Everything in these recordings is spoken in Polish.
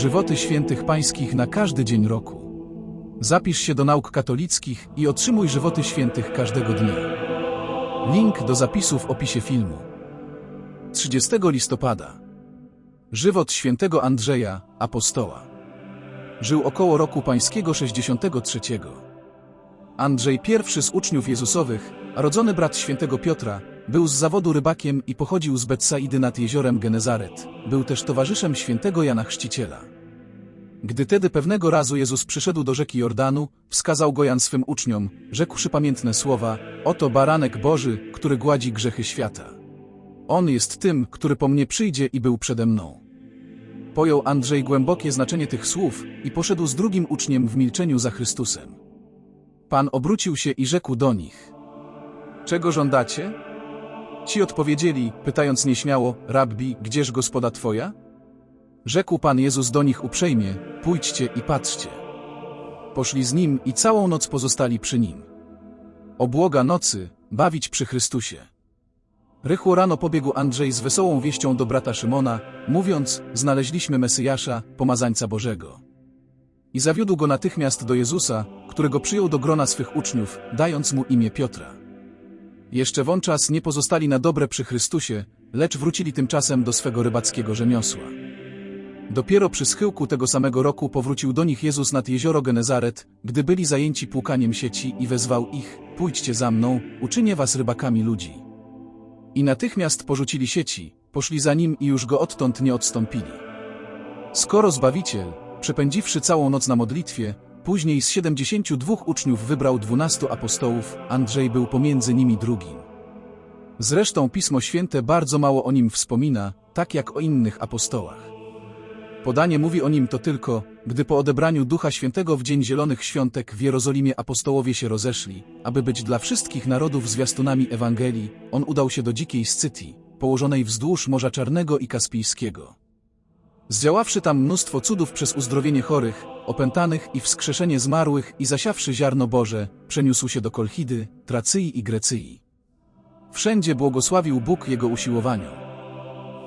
Żywoty świętych pańskich na każdy dzień roku. Zapisz się do nauk katolickich i otrzymuj żywoty świętych każdego dnia. Link do zapisu w opisie filmu. 30 listopada. Żywot świętego Andrzeja, apostoła. Żył około roku pańskiego 63. Andrzej, pierwszy z uczniów Jezusowych, rodzony brat świętego Piotra, był z zawodu rybakiem i pochodził z Betsaidy nad jeziorem Genezaret. Był też towarzyszem świętego Jana Chrzciciela. Gdy tedy pewnego razu Jezus przyszedł do rzeki Jordanu, wskazał go Jan swym uczniom, rzekłszy pamiętne słowa, oto baranek Boży, który gładzi grzechy świata. On jest tym, który po mnie przyjdzie i był przede mną. Pojął Andrzej głębokie znaczenie tych słów i poszedł z drugim uczniem w milczeniu za Chrystusem. Pan obrócił się i rzekł do nich. Czego żądacie? Ci odpowiedzieli, pytając nieśmiało, Rabbi, gdzież gospoda twoja? Rzekł Pan Jezus do nich uprzejmie, pójdźcie i patrzcie. Poszli z Nim i całą noc pozostali przy Nim. Obłoga nocy, bawić przy Chrystusie. Rychło rano pobiegł Andrzej z wesołą wieścią do brata Szymona, mówiąc, znaleźliśmy Mesjasza, pomazańca Bożego. I zawiódł go natychmiast do Jezusa, którego przyjął do grona swych uczniów, dając mu imię Piotra. Jeszcze wączas nie pozostali na dobre przy Chrystusie, lecz wrócili tymczasem do swego rybackiego rzemiosła. Dopiero przy schyłku tego samego roku powrócił do nich Jezus nad jezioro Genezaret, gdy byli zajęci płukaniem sieci i wezwał ich, pójdźcie za mną, uczynię was rybakami ludzi. I natychmiast porzucili sieci, poszli za nim i już go odtąd nie odstąpili. Skoro Zbawiciel, przepędziwszy całą noc na modlitwie, później z siedemdziesięciu dwóch uczniów wybrał dwunastu apostołów, Andrzej był pomiędzy nimi drugim. Zresztą Pismo Święte bardzo mało o nim wspomina, tak jak o innych apostołach. Podanie mówi o nim to tylko, gdy po odebraniu Ducha Świętego w Dzień Zielonych Świątek w Jerozolimie apostołowie się rozeszli, aby być dla wszystkich narodów zwiastunami Ewangelii, on udał się do dzikiej Scytii, położonej wzdłuż Morza Czarnego i Kaspijskiego. Zdziaławszy tam mnóstwo cudów przez uzdrowienie chorych, opętanych i wskrzeszenie zmarłych i zasiawszy ziarno Boże, przeniósł się do Kolchidy, Tracyi i Grecyi. Wszędzie błogosławił Bóg jego usiłowaniom.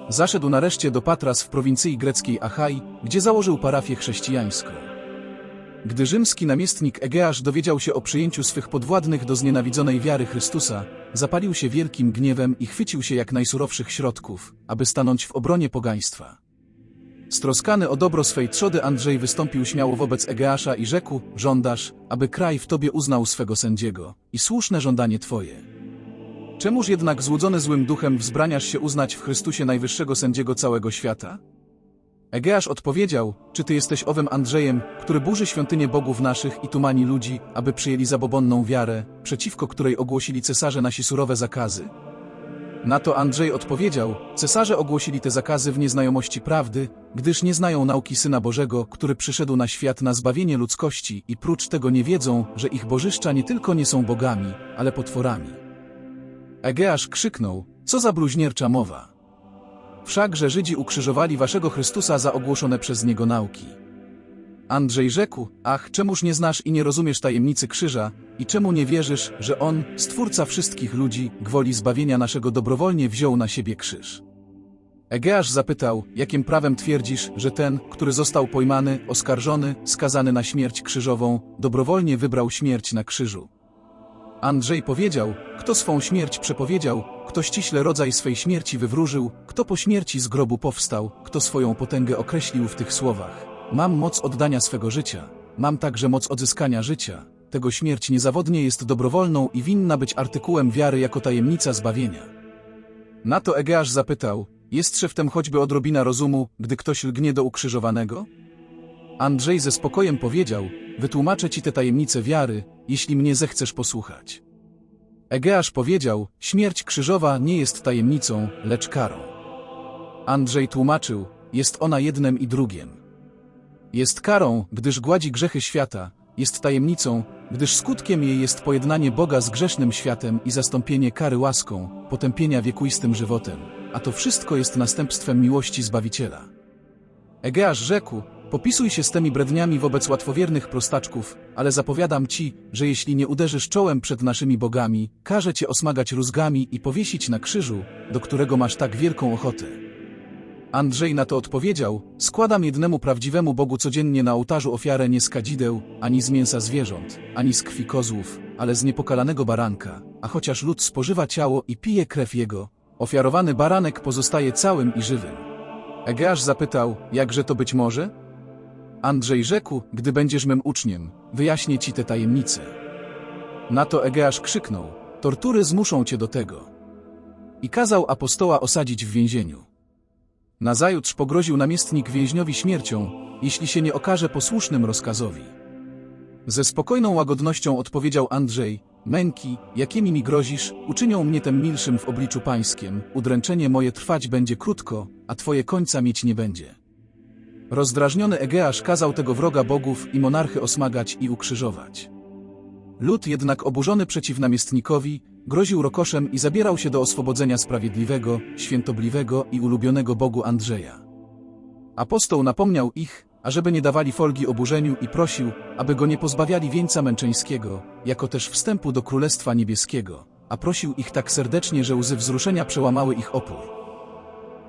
Zaszedł nareszcie do Patras w prowincji greckiej Achai, gdzie założył parafię chrześcijańską. Gdy rzymski namiestnik Egeasz dowiedział się o przyjęciu swych podwładnych do znienawidzonej wiary Chrystusa, zapalił się wielkim gniewem i chwycił się jak najsurowszych środków, aby stanąć w obronie pogaństwa. Stroskany o dobro swej trzody Andrzej wystąpił śmiało wobec Egeasza i rzekł, żądasz, aby kraj w tobie uznał swego sędziego i słuszne żądanie twoje. Czemuż jednak złudzony złym duchem wzbraniasz się uznać w Chrystusie najwyższego sędziego całego świata? Egeasz odpowiedział, czy ty jesteś owym Andrzejem, który burzy świątynię bogów naszych i tumani ludzi, aby przyjęli zabobonną wiarę, przeciwko której ogłosili cesarze nasi surowe zakazy? Na to Andrzej odpowiedział, cesarze ogłosili te zakazy w nieznajomości prawdy, gdyż nie znają nauki Syna Bożego, który przyszedł na świat na zbawienie ludzkości i prócz tego nie wiedzą, że ich bożyszcza nie tylko nie są bogami, ale potworami. Egeasz krzyknął, co za bluźniercza mowa. Wszakże Żydzi ukrzyżowali waszego Chrystusa za ogłoszone przez niego nauki. Andrzej rzekł, ach, czemuż nie znasz i nie rozumiesz tajemnicy krzyża, i czemu nie wierzysz, że On, Stwórca wszystkich ludzi, gwoli zbawienia naszego dobrowolnie wziął na siebie krzyż. Egeasz zapytał, jakim prawem twierdzisz, że ten, który został pojmany, oskarżony, skazany na śmierć krzyżową, dobrowolnie wybrał śmierć na krzyżu. Andrzej powiedział, kto swą śmierć przepowiedział, kto ściśle rodzaj swej śmierci wywróżył, kto po śmierci z grobu powstał, kto swoją potęgę określił w tych słowach. Mam moc oddania swego życia, mam także moc odzyskania życia. Tego śmierć niezawodnie jest dobrowolną i winna być artykułem wiary jako tajemnica zbawienia. Na to Egeasz zapytał, jest szeftem choćby odrobina rozumu, gdy ktoś lgnie do ukrzyżowanego? Andrzej ze spokojem powiedział, wytłumaczę ci te tajemnice wiary, jeśli mnie zechcesz posłuchać. Egeasz powiedział, śmierć krzyżowa nie jest tajemnicą, lecz karą. Andrzej tłumaczył, jest ona jednem i drugiem. Jest karą, gdyż gładzi grzechy świata, jest tajemnicą, gdyż skutkiem jej jest pojednanie Boga z grzesznym światem i zastąpienie kary łaską, potępienia wiekuistym żywotem, a to wszystko jest następstwem miłości Zbawiciela. Egeasz rzekł, popisuj się z tymi bredniami wobec łatwowiernych prostaczków, ale zapowiadam ci, że jeśli nie uderzysz czołem przed naszymi bogami, każę cię osmagać rózgami i powiesić na krzyżu, do którego masz tak wielką ochotę. Andrzej na to odpowiedział, składam jednemu prawdziwemu Bogu codziennie na ołtarzu ofiarę nie z kadzideł, ani z mięsa zwierząt, ani z krwi kozłów, ale z niepokalanego baranka, a chociaż lud spożywa ciało i pije krew jego, ofiarowany baranek pozostaje całym i żywym. Egeasz zapytał, jakże to być może? Andrzej rzekł, gdy będziesz mym uczniem, wyjaśnię ci te tajemnice. Na to Egeasz krzyknął, tortury zmuszą cię do tego. I kazał apostoła osadzić w więzieniu. Nazajutrz pogroził namiestnik więźniowi śmiercią, jeśli się nie okaże posłusznym rozkazowi. Ze spokojną łagodnością odpowiedział Andrzej, męki, jakimi mi grozisz, uczynią mnie tem milszym w obliczu pańskim, udręczenie moje trwać będzie krótko, a twoje końca mieć nie będzie. Rozdrażniony Egeasz kazał tego wroga bogów i monarchy osmagać i ukrzyżować. Lud jednak oburzony przeciw namiestnikowi, groził rokoszem i zabierał się do oswobodzenia sprawiedliwego, świętobliwego i ulubionego Bogu Andrzeja. Apostoł napomniał ich, ażeby nie dawali folgi oburzeniu i prosił, aby go nie pozbawiali wieńca męczeńskiego, jako też wstępu do Królestwa Niebieskiego, a prosił ich tak serdecznie, że łzy wzruszenia przełamały ich opór.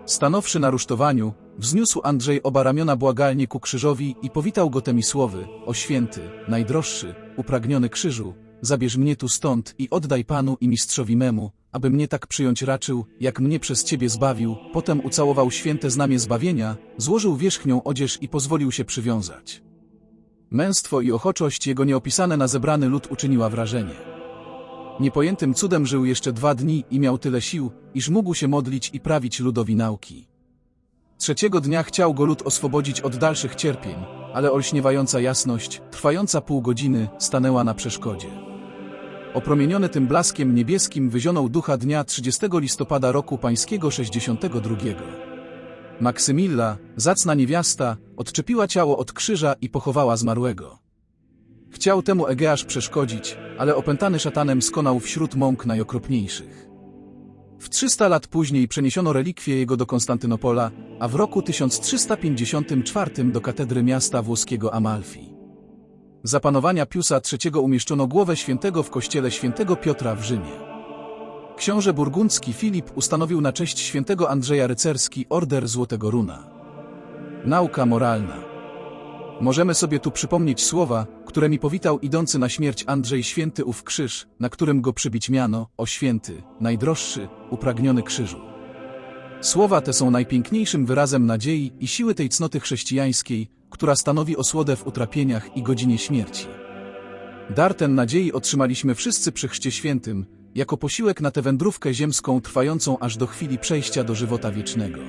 Stanowszy na rusztowaniu, wzniósł Andrzej oba ramiona błagalnie ku krzyżowi i powitał go temi słowy, o święty, najdroższy, upragniony krzyżu, zabierz mnie tu stąd i oddaj Panu i mistrzowi memu, aby mnie tak przyjąć raczył, jak mnie przez Ciebie zbawił, potem ucałował święte znamie zbawienia, złożył wierzchnią odzież i pozwolił się przywiązać. Męstwo i ochoczość jego nieopisane na zebrany lud uczyniła wrażenie. Niepojętym cudem żył jeszcze dwa dni i miał tyle sił, iż mógł się modlić i prawić ludowi nauki. Trzeciego dnia chciał go lud oswobodzić od dalszych cierpień, ale olśniewająca jasność, trwająca pół godziny, stanęła na przeszkodzie. Opromieniony tym blaskiem niebieskim wyzionął ducha dnia 30 listopada roku pańskiego 62. Maksymilla, zacna niewiasta, odczepiła ciało od krzyża i pochowała zmarłego. Chciał temu Egeasz przeszkodzić, ale opętany szatanem skonał wśród mąk najokropniejszych. W 300 lat później przeniesiono relikwie jego do Konstantynopola, a w roku 1354 do katedry miasta włoskiego Amalfi. Za panowania Piusa III umieszczono głowę świętego w kościele świętego Piotra w Rzymie. Książę burgundzki Filip ustanowił na cześć świętego Andrzeja Rycerski Order Złotego Runa. Nauka moralna. Możemy sobie tu przypomnieć słowa, które mi powitał idący na śmierć Andrzej Święty ów krzyż, na którym go przybić miano, o święty, najdroższy, upragniony krzyżu. Słowa te są najpiękniejszym wyrazem nadziei i siły tej cnoty chrześcijańskiej, która stanowi osłodę w utrapieniach i godzinie śmierci. Dar ten nadziei otrzymaliśmy wszyscy przy Chrzcie Świętym, jako posiłek na tę wędrówkę ziemską trwającą aż do chwili przejścia do żywota wiecznego.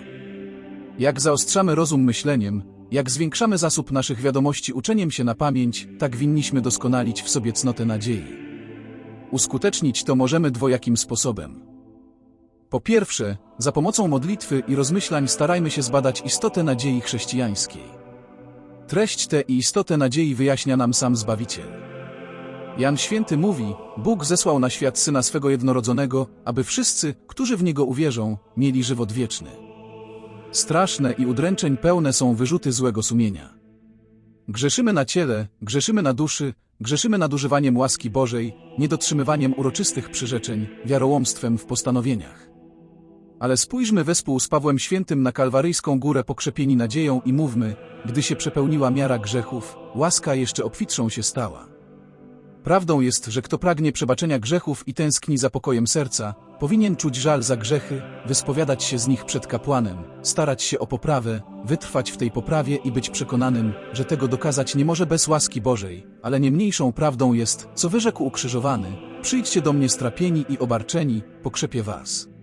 Jak zaostrzamy rozum myśleniem, jak zwiększamy zasób naszych wiadomości uczeniem się na pamięć, tak winniśmy doskonalić w sobie cnotę nadziei. Uskutecznić to możemy dwojakim sposobem. Po pierwsze, za pomocą modlitwy i rozmyślań starajmy się zbadać istotę nadziei chrześcijańskiej. Treść tę i istotę nadziei wyjaśnia nam sam Zbawiciel. Jan Święty mówi, Bóg zesłał na świat Syna swego jednorodzonego, aby wszyscy, którzy w Niego uwierzą, mieli żywot wieczny. Straszne i udręczeń pełne są wyrzuty złego sumienia. Grzeszymy na ciele, grzeszymy na duszy, grzeszymy nadużywaniem łaski Bożej, niedotrzymywaniem uroczystych przyrzeczeń, wiarołomstwem w postanowieniach. Ale spójrzmy wespół z Pawłem Świętym na Kalwaryjską Górę pokrzepieni nadzieją i mówmy, gdy się przepełniła miara grzechów, łaska jeszcze obfitszą się stała. Prawdą jest, że kto pragnie przebaczenia grzechów i tęskni za pokojem serca, powinien czuć żal za grzechy, wyspowiadać się z nich przed kapłanem, starać się o poprawę, wytrwać w tej poprawie i być przekonanym, że tego dokazać nie może bez łaski Bożej, ale nie mniejszą prawdą jest, co wyrzekł ukrzyżowany, przyjdźcie do mnie strapieni i obarczeni, pokrzepię was.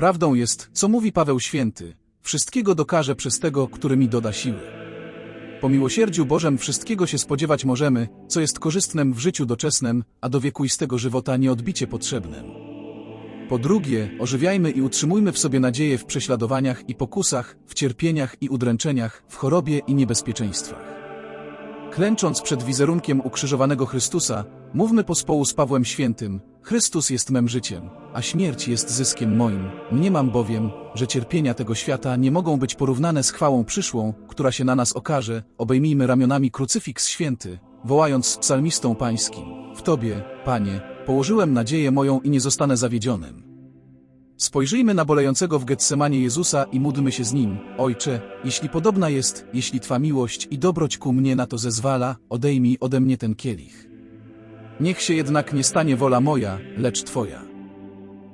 Prawdą jest, co mówi Paweł Święty, wszystkiego dokażę przez tego, który mi doda siły. Po miłosierdziu Bożem wszystkiego się spodziewać możemy, co jest korzystnem w życiu doczesnym, a do wiekuistego żywota nieodbicie potrzebnym. Po drugie, ożywiajmy i utrzymujmy w sobie nadzieję w prześladowaniach i pokusach, w cierpieniach i udręczeniach, w chorobie i niebezpieczeństwach. Klęcząc przed wizerunkiem ukrzyżowanego Chrystusa, mówmy pospołu z Pawłem Świętym, Chrystus jest mem życiem, a śmierć jest zyskiem moim. Mniemam bowiem, że cierpienia tego świata nie mogą być porównane z chwałą przyszłą, która się na nas okaże, obejmijmy ramionami krucyfiks święty, wołając z psalmistą pańskim. W Tobie, Panie, położyłem nadzieję moją i nie zostanę zawiedzionym. Spojrzyjmy na bolejącego w Getsemanie Jezusa i módlmy się z Nim. Ojcze, jeśli podobna jest, jeśli Twa miłość i dobroć ku mnie na to zezwala, odejmij ode mnie ten kielich. Niech się jednak nie stanie wola moja, lecz Twoja.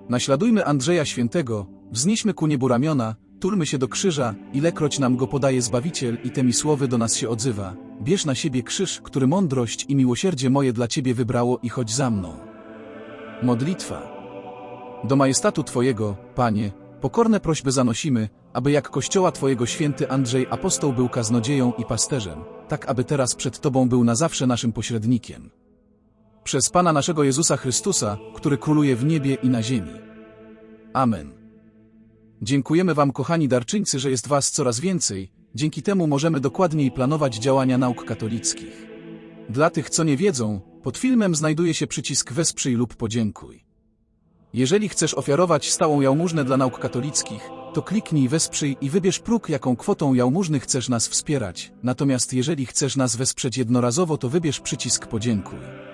Naśladujmy Andrzeja Świętego, wznieśmy ku niebu ramiona, tulmy się do krzyża, ilekroć nam go podaje Zbawiciel i temi słowy do nas się odzywa. Bierz na siebie krzyż, który mądrość i miłosierdzie moje dla Ciebie wybrało i chodź za mną. Modlitwa. Do majestatu Twojego, Panie, pokorne prośby zanosimy, aby jak Kościoła Twojego święty Andrzej apostoł był kaznodzieją i pasterzem, tak aby teraz przed Tobą był na zawsze naszym pośrednikiem. Przez Pana naszego Jezusa Chrystusa, który króluje w niebie i na ziemi. Amen. Dziękujemy Wam, kochani darczyńcy, że jest Was coraz więcej, dzięki temu możemy dokładniej planować działania nauk katolickich. Dla tych, co nie wiedzą, pod filmem znajduje się przycisk Wesprzyj lub Podziękuj. Jeżeli chcesz ofiarować stałą jałmużnę dla nauk katolickich, to kliknij Wesprzyj i wybierz próg, jaką kwotą jałmużny chcesz nas wspierać. Natomiast jeżeli chcesz nas wesprzeć jednorazowo, to wybierz przycisk Podziękuj.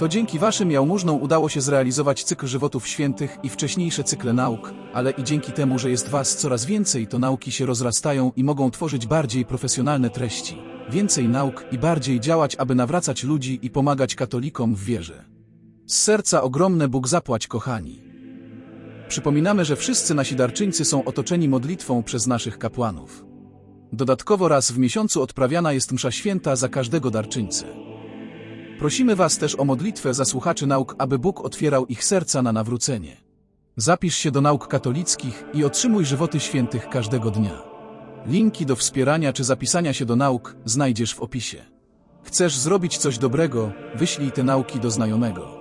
To dzięki Waszym jałmużnom udało się zrealizować cykl żywotów świętych i wcześniejsze cykle nauk, ale i dzięki temu, że jest Was coraz więcej, to nauki się rozrastają i mogą tworzyć bardziej profesjonalne treści, więcej nauk i bardziej działać, aby nawracać ludzi i pomagać katolikom w wierze. Z serca ogromne Bóg zapłać, kochani. Przypominamy, że wszyscy nasi darczyńcy są otoczeni modlitwą przez naszych kapłanów. Dodatkowo raz w miesiącu odprawiana jest msza święta za każdego darczyńcę. Prosimy Was też o modlitwę za słuchaczy nauk, aby Bóg otwierał ich serca na nawrócenie. Zapisz się do nauk katolickich i otrzymuj żywoty świętych każdego dnia. Linki do wspierania czy zapisania się do nauk znajdziesz w opisie. Chcesz zrobić coś dobrego? Wyślij te nauki do znajomego.